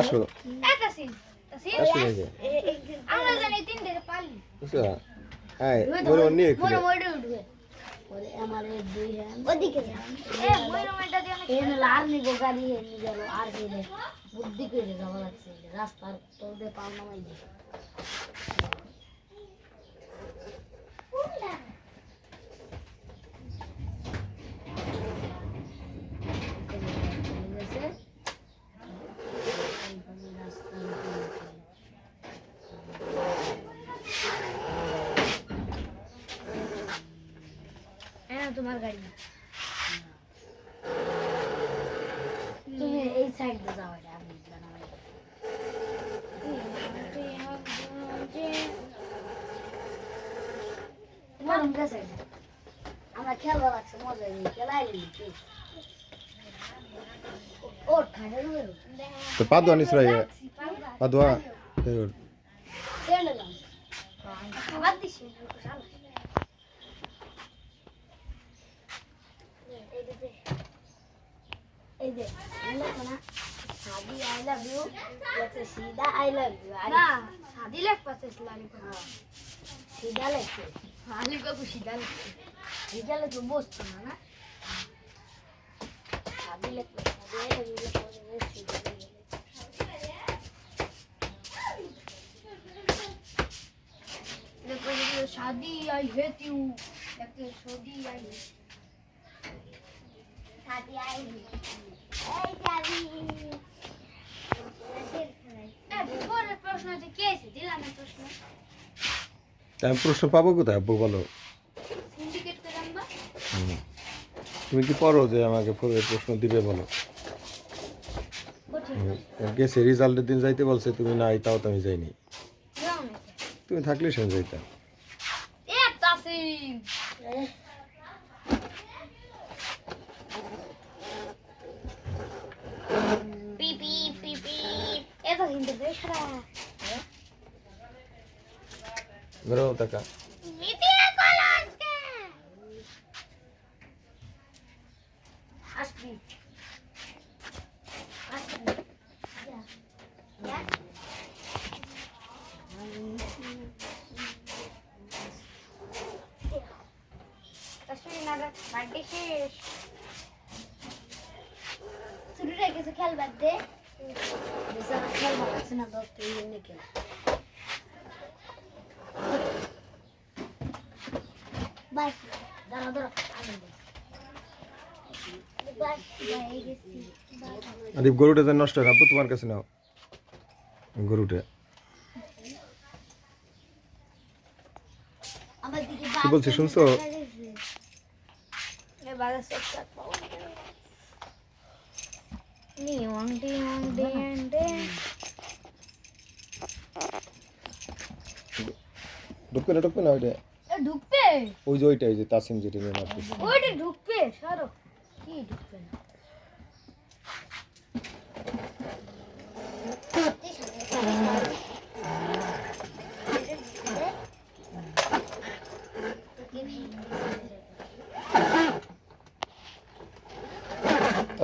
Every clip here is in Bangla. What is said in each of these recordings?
আসো হ্যাঁ বুদ্ধি করে যাওয়া লাগছে। রাস্তার তোর দিয়ে পাও হ্যাঁ তোমার গাড়ি। তুমি এই সাইড যাও এটা আমি আমরা খেলবা লাগছে মজা খেলাই কি ও ঠান্ডা রুমে তো পাদুয়া নিসরা পাদুয়া అదే అది ఐ లవ్ యూ లేకపోతే సీదా ఐ లవ్ యూ అది లేకపోతే సీదా లేకపోతే అలీబాబు సీదా లేకపోతే నిజాలు దుబ్బు వస్తున్నానా అది లేకపోతే అదే లవ్ యూ లేకపోతే సీదా लेकिन शादी आई हेट यू लेकिन शादी आई আমি প্রশ্ন পাবো কোথায়? আব্বু বলো। তুমি কি পড়ো যে আমাকে পরে প্রশ্ন দিবে বলো। গেছে, রেজাল্টের দিন যাইতে বলছে, তুমি নাই, তাও তো আমি যাইনি। তুমি থাকলে সে যাইতাম। এটা হিন্দি বেশরা বেরো টাকা মিটি কলাসকে আসবি আসবি কাশ্মীরি নাগা বাড়ি শেষ শুরুটা কিছু খেলবার দে বিছানা খেলবা লাগছে না দশ তুই এমনি খেল বাই দাঁড়া দাঁড়া আমি দে বাই বাই গেছি আদিব গরুটা যেন নষ্ট হয় তোমার কাছে নাও। গরুটা। কি বলছি শুনছো? ডি এন্ড ডে ঢুকবে না ঢুকবে না ওইটা? ঢুকবে? ওই যে ওইটাই যে তাসিম যেটা নিয়ে মারতেছে। ওইটা ঢুকবে সরো। কি ঢুকবে না?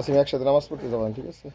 তাসিম একসাথে নামাজ পড়তে যাবেন ঠিক আছে?